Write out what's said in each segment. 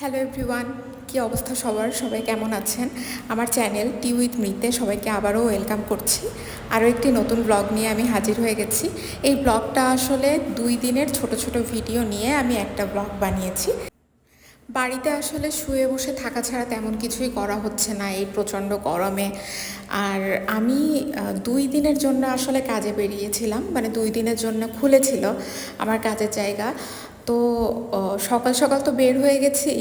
Hello everyone কী অবস্থা সবার? সবাই কেমন আছেন? আমার চ্যানেল টি উইথ মিতে সবাইকে আবারও ওয়েলকাম করছি। আরও একটি নতুন ব্লগ নিয়ে আমি হাজির হয়ে গেছি। এই ব্লগটা আসলে দুই দিনের ছোট ছোট ভিডিও নিয়ে আমি একটা ব্লগ বানিয়েছি। বাড়িতে আসলে শুয়ে বসে থাকা ছাড়া তেমন কিছুই করা হচ্ছে না এই প্রচণ্ড গরমে। আর আমি দুই দিনের জন্য আসলে কাজে বেরিয়েছিলাম মানে দুই দিনের জন্য খুলেছিল আমার কাজের জায়গা। তো সকাল সকাল তো বের হয়ে গেছি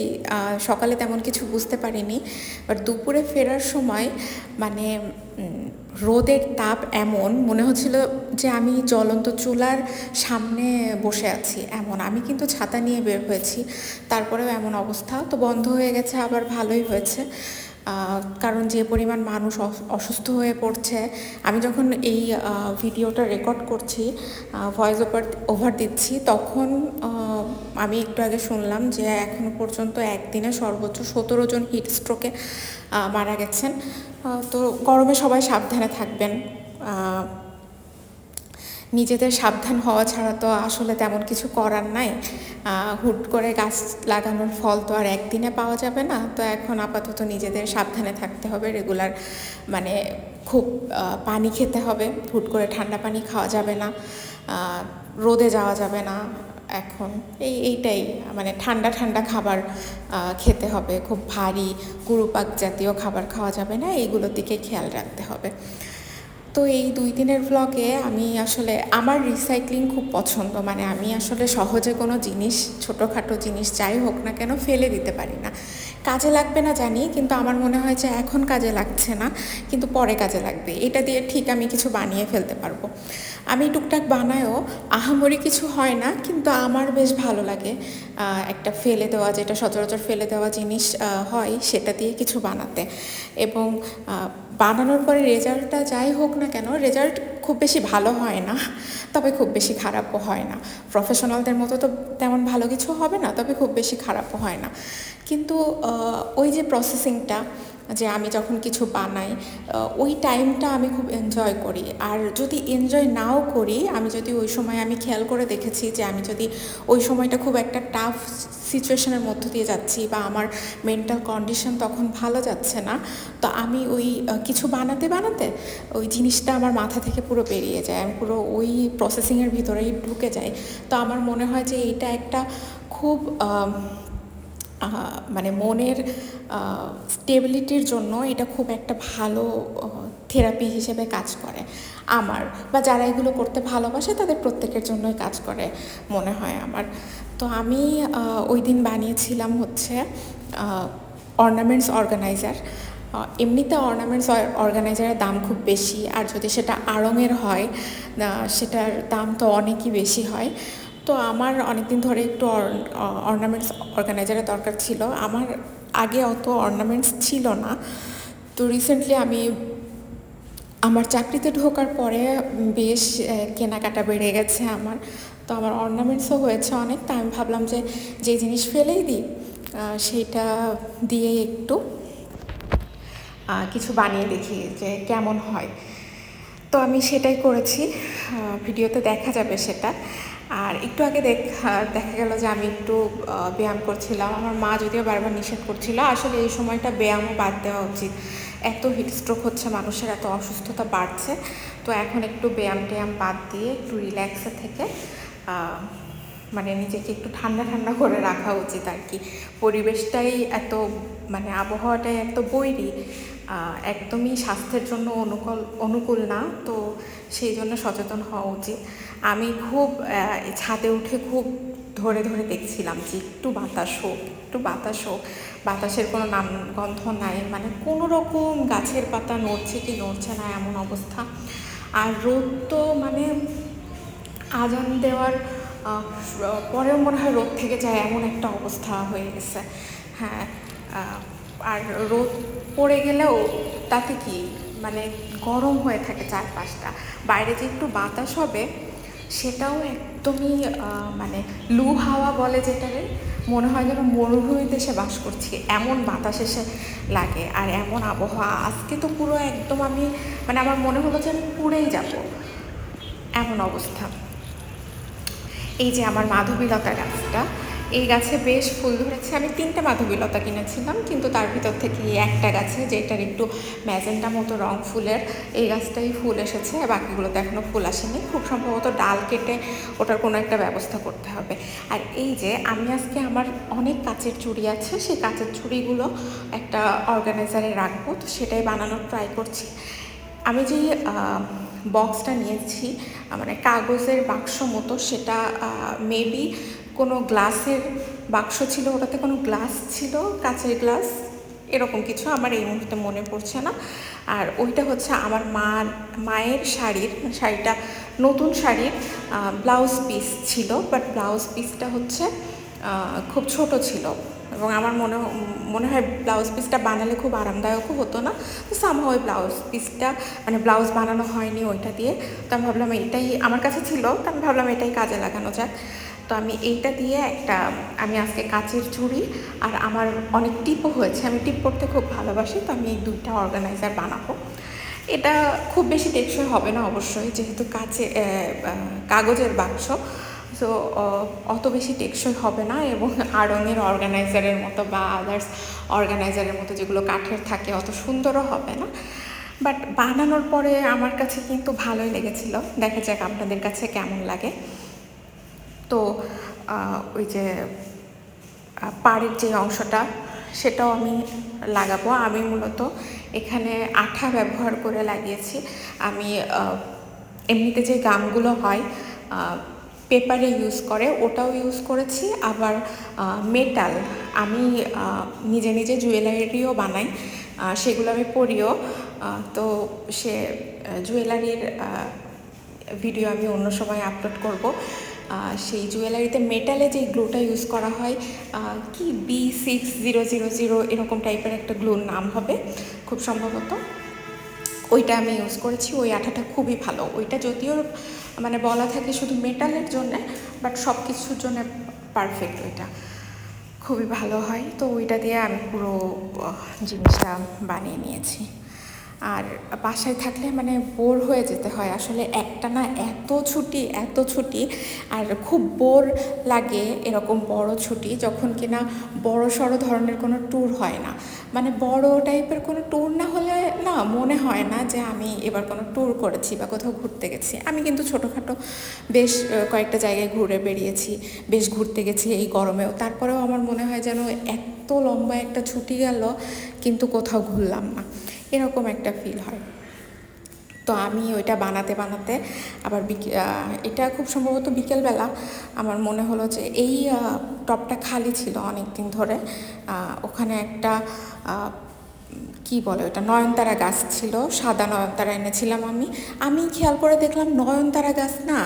সকালে তেমন কিছু বুঝতে পারিনি। বাট দুপুরে ফেরার সময় মানে রোদের তাপ এমন, মনে হচ্ছিল যে আমি জ্বলন্ত চুলার সামনে বসে আছি, এমন। আমি কিন্তু ছাতা নিয়ে বের হয়েছি, তারপরেও এমন অবস্থা। তো বন্ধ হয়ে গেছে, আবার ভালোই হয়েছে। কারণ যে পরিমাণ মানুষ অস- অসুস্থ হয়ে পড়ছে, আমি যখন এই ভিডিওটা রেকর্ড করছি ভয়েস ওভার ওভার দিচ্ছি, তখন আমি একটু আগে শুনলাম যে এখনও পর্যন্ত একদিনে সর্বোচ্চ সতেরো জন হিট স্ট্রোকে মারা গেছেন। তো গরমে সবাই সাবধানে থাকবেন। নিজেদের সাবধান হওয়া ছাড়া তো আসলে তেমন কিছু করার নাই। হুট করে গাছ লাগানোর ফল তো আর একদিনে পাওয়া যাবে না। তো এখন আপাতত নিজেদের সাবধানে থাকতে হবে। রেগুলার মানে খুব পানি খেতে হবে। হুট করে ঠান্ডা পানি খাওয়া যাবে না। রোদে যাওয়া যাবে না। এখন এই, এইটাই। মানে ঠান্ডা ঠান্ডা খাবার খেতে হবে। খুব ভারী গুরুপাক জাতীয় খাবার খাওয়া যাবে না। এইগুলোর দিকে খেয়াল রাখতে হবে। তো এই দুই দিনের ব্লগে আমি আসলে, আমার রিসাইক্লিং খুব পছন্দ। মানে আমি আসলে সহজে কোনো জিনিস, ছোটোখাটো জিনিস যাই হোক না কেন, ফেলে দিতে পারি না। কাজে লাগবে না জানি, কিন্তু আমার মনে হয় যে এখন কাজে লাগছে না, কিন্তু পরে কাজে লাগবে। এটা দিয়ে ঠিক আমি কিছু বানিয়ে ফেলতে পারব। আমি টুকটাক বানায়ও, আহামরি কিছু হয় না, কিন্তু আমার বেশ ভালো লাগে একটা ফেলে দেওয়া, যেটা সচরাচর ফেলে দেওয়া জিনিস হয়, সেটা দিয়ে কিছু বানাতে। এবং বানানোর পরে রেজাল্টটা যাই হোক না কেন রেজাল্ট খুব বেশি ভালো হয় না, তবে খুব বেশি খারাপও হয় না। প্রফেশনালদের মতো তো তেমন ভালো কিছু হবে না, তবে খুব বেশি খারাপও হয় না। কিন্তু ওই যে প্রসেসিংটা যে আমি যখন কিছু বানাই ওই টাইমটা আমি খুব এনজয় করি। আর যদি এনজয় নাও করি, আমি যদি ওই সময় আমি খেয়াল করে দেখেছি যে আমি যদি ওই সময়টা খুব একটা টাফ সিচুয়েশনের মধ্য দিয়ে যাচ্ছি বা আমার মেন্টাল কন্ডিশন তখন ভালো যাচ্ছে না, তো আমি ওই কিছু বানাতে বানাতে ওই জিনিসটা আমার মাথা থেকে পুরো বেরিয়ে যায়। আমি পুরো ওই প্রসেসিংয়ের ভিতরেই ঢুকে যাই। তো আমার মনে হয় যে এইটা একটা খুব মানে মনের স্টেবিলিটির জন্য এটা খুব একটা ভালো থেরাপি হিসেবে কাজ করে। আমার বা যারা এগুলো করতে ভালোবাসে তাদের প্রত্যেকের জন্যই কাজ করে মনে হয় আমার। তো আমি ওই দিন বানিয়েছিলাম হচ্ছে অর্নামেন্টস অর্গানাইজার এমনিতে অর্নামেন্টস অর্গানাইজারের দাম খুব বেশি, আর যদি সেটা আড়ঙের হয় সেটার দাম তো অনেকই বেশি হয়। তো আমার অনেকদিন ধরে একটু অর্নামেন্টস অর্গানাইজারের দরকার ছিল। আমার আগে অত অর্নামেন্টস ছিল না। তো রিসেন্টলি আমি আমার চাকরিতে ঢোকার পরে বেশ কেনাকাটা বেড়ে গেছে আমার। তো আমার অর্নামেন্টসও হয়েছে অনেক। তা আমি ভাবলাম যে যে জিনিস ফেলেই দিই সেইটা দিয়ে একটু কিছু বানিয়ে দেখি যে কেমন হয়। তো আমি সেটাই করেছি। ভিডিওতে দেখা যাবে সেটা। আর একটু আগে দেখা দেখা গেল যে আমি একটু ব্যায়াম করছিলাম। আমার মা যদিও বারবার নিষেধ করছিল, আসলে এই সময়টা ব্যায়ামও বাদ দেওয়া উচিত। এত হিট স্ট্রোক হচ্ছে, মানুষের এত অসুস্থতা বাড়ছে। তো এখন একটু ব্যায়াম ট্যায়াম বাদ দিয়ে একটু রিল্যাক্সে থেকে মানে নিজেকে একটু ঠান্ডা ঠান্ডা করে রাখা উচিত আর কি। পরিবেশটাই এত মানে আবহাওয়াটাই এত বৈরী একদমই স্বাস্থ্যের জন্য অনুকূল অনুকূল না, তো সেই জন্য সচেতন হওয়া উচিত। আমি খুব ছাদে উঠে খুব ধরে ধরে দেখছিলাম যে একটু বাতাস হোক, একটু বাতাস হোক। বাতাসের কোনো নাম, গন্ধ নাই মানে কোনো রকম গাছের পাতা নড়ছে কি নড়ছে না এমন অবস্থা। আর রোদ তো মানে আজান দেওয়ার পরেও মনে হয় রোদ থেকে যায় এমন একটা অবস্থা হয়ে গেছে। হ্যাঁ আর রোদ পড়ে গেলেও তাতে কি? মানে গরম হয়ে থাকে চারপাশটা। বাইরে যে একটু বাতাস হবে, সেটাও একদমই মানে লু হাওয়া বলে যেটারে মনে হয় যেন মরুভূমি দেশে বাস করছি। এমন বাতাস এসে লাগে আর এমন আবহাওয়া। আজকে তো পুরো একদম আমি মানে আমার মনে হলো যে আমি পুড়েই যাব। এমন অবস্থা। এই যে আমার মাধবীলতা গাছটা এই গাছে বেশ ফুল ধরেছে। আমি তিনটে মাধবীলতা কিনেছিলাম, কিন্তু তার ভিতর থেকে একটা গাছে যেটার একটু ম্যাজেন্টা মতো রং ফুলের, এই গাছটাই ফুল এসেছে। বাকিগুলোতে এখনও ফুল আসেনি। খুব সম্ভবত ডাল কেটে ওটার কোনো একটা ব্যবস্থা করতে হবে। আর এই যে আমি আজকে আমার অনেক কাচের চুড়ি আছে, সেই কাচের চুড়িগুলো একটা অর্গানাইজারে রাখব। তো সেটাই বানানোর ট্রাই করছি। আমি যে বক্সটা নিয়েছি মানে কাগজের বাক্স মতো, সেটা মেবি কোনো গ্লাসের বাক্স ছিল, ওটাতে কোনো গ্লাস ছিল, কাঁচের গ্লাস, এরকম কিছু আমার এই মুহূর্তে মনে পড়ছে না। আর ওইটা হচ্ছে আমার মার, মায়ের শাড়ির, শাড়িটা নতুন শাড়ির ব্লাউজ পিস ছিল বাট ব্লাউজ পিসটা হচ্ছে খুব ছোট ছিল। এবং আমার মনে মনে হয় ব্লাউজ পিসটা বানালে খুব আরামদায়কও হতো না, তো সামহ ওই ব্লাউজ পিসটা মানে ব্লাউজ বানানো হয়নি ওইটা দিয়ে। তো আমি ভাবলাম এটাই আমার কাছে ছিল, তো আমি ভাবলাম এটাই কাজে লাগানো যাক। তো আমি এইটা দিয়ে একটা আমি আজকে কাচের চুড়ি আর আমার অনেক টিপও হয়েছে। আমি টিপ করতে খুব ভালোবাসি তো আমি এই দুইটা অর্গানাইজার বানাবো। এটা খুব বেশি টেকসই হবে না অবশ্যই যেহেতু আহ, কাগজের বাক্স। সো অত বেশি টেকসই হবে না এবং আড়ঙের অর্গানাইজারের মতো বা আদার্স অর্গানাইজারের মতো যেগুলো কাঠের থাকে অত সুন্দরও হবে না। বাট বানানোর পরে আমার কাছে কিন্তু ভালোই লেগেছিল। দেখা যাক আপনাদের কাছে কেমন লাগে। তো ওই যে পাড়ের যে অংশটা সেটাও আমি লাগাবো। আমি মূলত এখানে আঠা ব্যবহার করে লাগিয়েছি। আমি এমনিতে যে গামগুলো হয় পেপারে ইউজ করে ওটাও ইউজ করেছি। আবার মেটাল আমি নিজে নিজে জুয়েলারিও বানাই। সেগুলো আমি আহ, তো সে জুয়েলারির ভিডিও আমি অন্য সময় আপলোড করব। সেই জুয়েলারিতে মেটালে যে গ্লোটা ইউজ করা হয় কি B six zero zero zero এরকম টাইপের একটা গ্লোর নাম হবে, খুব সম্ভবত। ওইটা আমি ইউজ করেছি, ওই আঠাটা খুবই ভালো। ওইটা যদিও মানে বলা থাকে শুধু মেটালের জন্যে বাট সব কিছুর জন্য পারফেক্ট ওইটা। খুবই ভালো হয়। তো ওইটা দিয়ে আমি পুরো জিনিসটা বানিয়ে নিয়েছি। আর বাসায় থাকলে মানে বোর হয়ে যেতে হয়। আসলে একটা না এত ছুটি এত ছুটি, আর খুব বোর লাগে এরকম বড় ছুটি যখন কিনা বড় সড়ো ধরনের কোনো ট্যুর হয় না। মানে বড় টাইপের কোনো ট্যুর না হলে না মনে হয় না যে আমি এবার কোনো ট্যুর করেছি বা কোথাও ঘুরতে গেছি। আমি কিন্তু ছোটোখাটো বেশ কয়েকটা জায়গায় ঘুরে বেরিয়েছি বেশ ঘুরতে গেছি এই গরমেও। তারপরেও আমার মনে হয় যেন এত লম্বা একটা ছুটি গেল, কিন্তু কোথাও ঘুরলাম না। এরকম একটা ফিল হয়। তো আমি ওইটা বানাতে বানাতে আবার এটা খুব সম্ভবত বিকেলবেলা আমার মনে হলো যে এই টপটা খালি ছিল অনেক দিন ধরে ওখানে একটা কি বলে ওটা? নয়নতারা গাছ ছিল, সাদা নয়নতারা এনেছিলাম আমি। আমি খেয়াল করে দেখলাম নয়নতারা গাছ না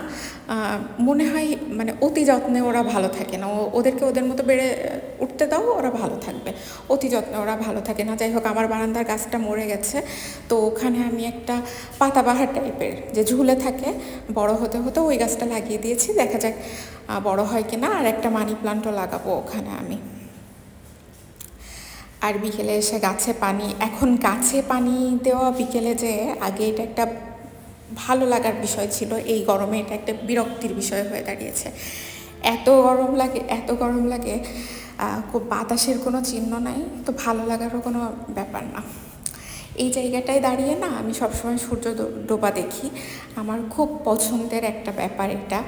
মনে হয় মানে অতি যত্নে ওরা ভালো থাকে না। ওদেরকে ওদের মতো বেড়ে উঠতে দাও, ওরা ভালো থাকবে। অতি যত্নে ওরা ভালো থাকে না। যাই হোক, আমার বারান্দার গাছটা মরে গেছে। তো ওখানে আমি একটা পাতাবাহার টাইপের যে ঝুলে থাকে, বড় হতে হতে ওই গাছটা লাগিয়ে দিয়েছি। দেখা যাক বড় হয় কিনা। আর একটা মানি প্লান্টও লাগাবো ওখানে আমি। আর বিকেলে এসে গাছে পানি, এখন গাছে পানি দেওয়া বিকেলে যে আগে এটা একটা ভালো লাগার বিষয় ছিল, এই গরমে এটা একটা বিরক্তির বিষয় হয়ে দাঁড়িয়েছে। এত গরম লাগে, এত গরম লাগে খুব বাতাসের কোনো চিহ্ন নাই, তো ভালো লাগারও কোনো ব্যাপার না। এই জায়গাটায় দাঁড়িয়ে না আমি সবসময় সূর্য ডোবা দেখি। আমার খুব পছন্দের একটা ব্যাপার এটা।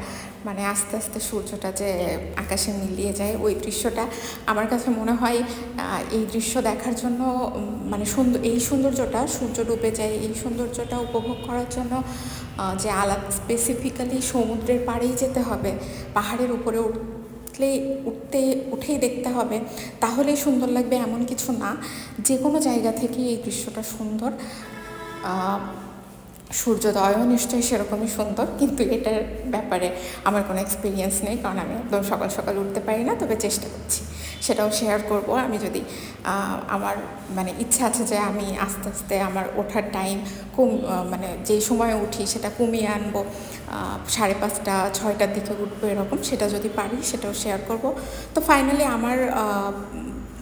মানে আস্তে আস্তে সূর্যটা যে আকাশে মিলিয়ে যায়, ওই দৃশ্যটা আমার কাছে মনে হয় এই দৃশ্য দেখার জন্য মানে সুন্দর, এই সৌন্দর্যটা সূর্য ডুবে যায়, এই সৌন্দর্যটা উপভোগ করার জন্য যে আলাদা স্পেসিফিক্যালি সমুদ্রের পাড়েই যেতে হবে, পাহাড়ের উপরে উঠলেই উঠতে, উঠেই দেখতে হবে, তাহলেই সুন্দর লাগবে এমন কিছু না। যে কোনো জায়গা থেকে এই দৃশ্যটা সুন্দর। সূর্যোদয়ও নিশ্চয়ই সেরকমই সুন্দর, কিন্তু এটার ব্যাপারে আমার কোনো এক্সপিরিয়েন্স নেই, কারণ আমি একদম সকাল সকাল উঠতে পারি না, তবে চেষ্টা করছি। সেটাও শেয়ার করব। আমি যদি আমার মানে ইচ্ছা আছে যে আমি আস্তে আস্তে আমার ওঠার টাইম কম মানে যেই সময় উঠি সেটা কমিয়ে আনব সাড়ে পাঁচটা, ছয়টার দিকে উঠবো এরকম, সেটা যদি পারি সেটাও শেয়ার করব। তো ফাইনালি আমার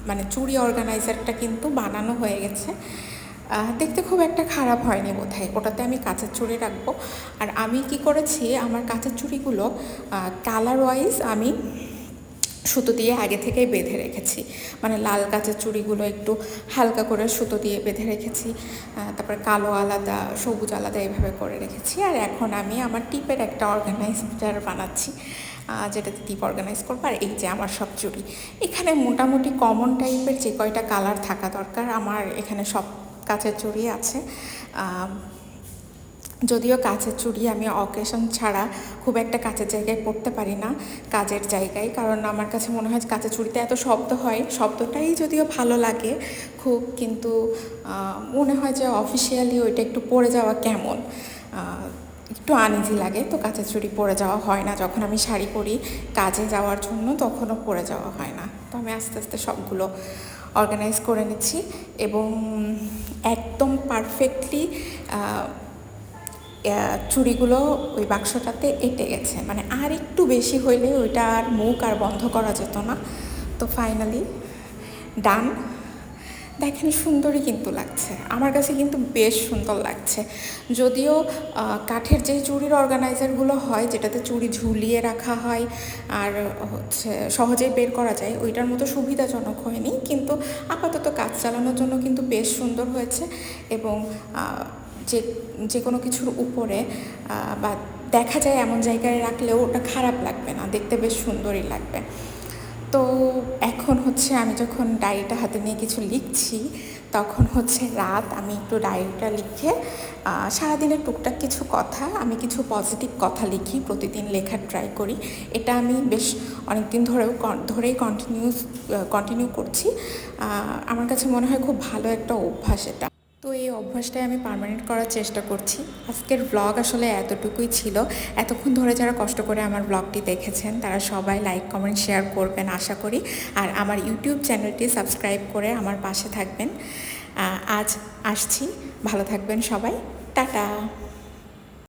মানে চুরি অর্গানাইজারটা কিন্তু বানানো হয়ে গেছে। দেখতে খুব একটা খারাপ হয়নি বোধহয়। ওটাতে আমি কাঁচের চুড়ি রাখব। আর আমি কি করেছি, আমার কাঁচের চুড়িগুলো কালার ওয়াইজ আমি সুতো দিয়ে আগে থেকেই বেঁধে রেখেছি। মানে লাল গাছের চুড়িগুলো একটু হালকা করে সুতো দিয়ে বেঁধে রেখেছি। তারপরে কালো আলাদা, সবুজ আলাদা এইভাবে করে রেখেছি। আর এখন আমি আমার টিপের একটা অর্গানাইজার বানাচ্ছি। যেটাতে টিপ অর্গানাইজ করব। আর এই যে আমার সব চুড়ি। এখানে মোটামুটি কমন টাইপের যে কয়টা কালার থাকা দরকার, আমার এখানে সব কাচের চুড়ি আছে। যদিও কাচের চুড়ি আমি অকেশন ছাড়া খুব একটা কাচের জায়গায় পড়তে পারি না, কাজের জায়গায়। কারণ আমার কাছে মনে হয় কাচের চুড়িতে এত শব্দ হয়, শব্দটাই যদিও ভালো লাগে খুব, কিন্তু মনে হয় যে অফিসিয়ালি ওইটা একটু পড়ে যাওয়া কেমন। একটু আনইজি লাগে, তো কাচের চুড়ি পরে যাওয়া হয় না। যখন আমি শাড়ি পরি কাজে যাওয়ার জন্য তখনও পরে যাওয়া হয় না। তো আমি আস্তে আস্তে সবগুলো অর্গানাইজ করে নিচ্ছি এবং একদম পারফেক্টলি চুড়িগুলো ওই বাক্সটাতে এঁটে গেছে। মানে আর একটু বেশি হইলে ওইটা আর মুখ আর বন্ধ করা যেত না। তো ফাইনালি ডান দেখেন সুন্দরই কিন্তু লাগছে। আমার কাছে কিন্তু বেশ সুন্দর লাগছে। যদিও কাঠের যে চুড়ির অর্গানাইজারগুলো হয়, যেটাতে চুড়ি ঝুলিয়ে রাখা হয়, আর হচ্ছে সহজেই বের করা যায়, ওইটার মতো সুবিধাজনক হয়নি। কিন্তু আপাতত কাজ চালানোর জন্য কিন্তু বেশ সুন্দর হয়েছে এবং যে যে কোনো কিছুর উপরে বা দেখা যায় এমন জায়গায় রাখলেও ওটা খারাপ লাগবে না, দেখতে বেশ সুন্দরই লাগবে। তো এখন হচ্ছে আমি যখন ডায়েরিটা হাতে নিয়ে কিছু লিখছি, তখন হচ্ছে রাত আমি একটু ডায়েরিটা লিখে সারাদিনের টুকটাক কিছু কথা, আমি কিছু পজিটিভ কথা লিখি, প্রতিদিন লেখার ট্রাই করি। এটা আমি বেশ অনেক দিন ধরেও ধরেই কন্টিনিউস কন্টিনিউ করছি। আমার কাছে মনে হয় খুব ভালো একটা অভ্যাস এটা। তো এই অভ্যাসটাই আমি পারমানেন্ট করার চেষ্টা করছি। আজকের ব্লগ আসলে এতটুকুই ছিল। এতক্ষণ ধরে যারা কষ্ট করে আমার ব্লগটি দেখেছেন, তারা সবাই লাইক কমেন্ট শেয়ার করবেন আশা করি। আর আমার ইউটিউব চ্যানেলটি সাবস্ক্রাইব করে আমার পাশে থাকবেন। আজ আসছি। ভালো থাকবেন সবাই। টাটা!